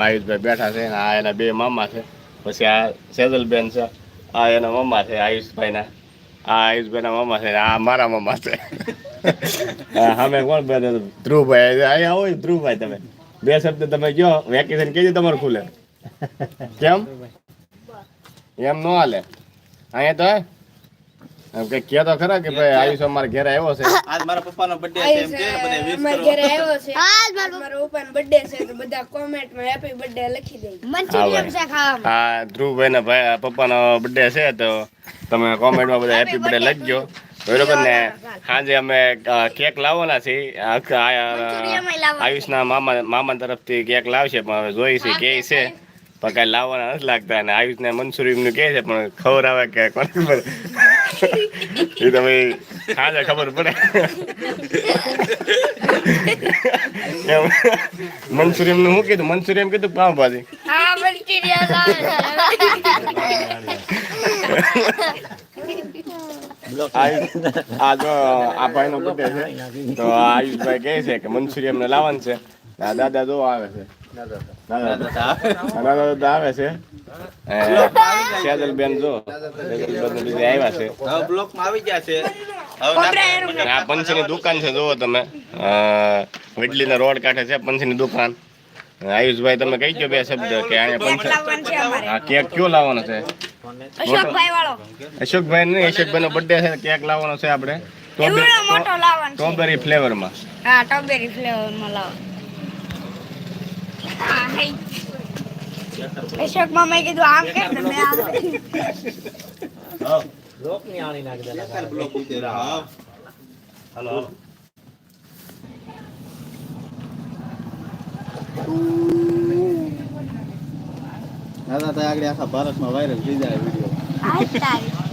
આયુષભાઈ બેઠા છે આ એના બે મામા છે. પછી આ સેજલબેન છે આ એના મમ્મા છે આયુષભાઈના. આ આયુષભાઈના મમ્મા છે આ મારા મમ્મા છે. અમે કોણ બે ધ્રુવભાઈ. અહીંયા હોય ધ્રુવભાઈ તમે. બે શબ્દ તમે કયો વેકેશન કેજે તમારું ખુલે. કેમ? એમ ન હાલે. અહીંયા તો એમ કે કહે તો ખરા કે ભાઈ આયુષ અમારે ઘેર આવ્યો છે? આજ મારા પપ્પાનો બર્થડે છે એમ કે બધા વિશ કરો કરો. ઘરે આવ્યો છે. આજ મારા પપ્પાનો બર્થડે છે તો બધા કોમેન્ટમાં હેપી બર્થડે લખી દેજો મંચુરિયમ છે હા ધ્રુવભાઈના ભાઈ પપ્પાનો બર્થડે છે તો તમે કોમેન્ટમાં બધા હેપી બર્થડે લખજો. બરોબર ને સાંજે અમે કેક લાવવાના આ- આયુષના મામા મામા તરફથી કેક લાવશે પણ હવે જોઈ છે કે છે. પણ કાંઈ લાવવાના નથી લાગતા. અને આયુષને મનસુરીનું કહે છે પણ ખબર આવે કે કોને એ તો ભાઈ સાંજે ખબર પડે એમ મનસુરીનું શું કીધું મનસુરી એમ કીધું પાવભાજી હા મંચુરિયન આયુષ- આ જો આ ભાઈનો birthday છે તો આ આયુષભાઈ કહે છે કે મનસુરી ને લાવવાનું છે આ દાદા જો આવે છે દાદા દાદા દાદા આવે છે સેજલબેન જો. સેજલબેન બીજે આવ્યા છે. હવે બ્લોકમાં આવી ગયા છે. આ પંચની દુકાન છે જુઓ તમે. અ, રોડ કાંઠે છે પંચની દુકાન. આયુષભાઈ તમે કહી ગયો બે શબ્દ કે અહીંયા પંચ આ કેક કયો લાવવાનો છે? અશોકભાઈ વાળો અશોકભાઈ નહીં અશોકભાઈ નો બર્થડે છે કેક લાવવાનો છે આપણે. એવડો મોટો લાવવાનો ફ્લેવરમાં હા સ્ટ્રોબેરી ફ્લેવરમાં લાવો. હા, હે. અશોક મામાએ કીધું આમ કેમ મેં આમ કર્યું. બ્લોક ઉતર્યા હા. દાદા તો આગળ આખા ભારતમાં વાયરલ થઈ જાય વીડિયો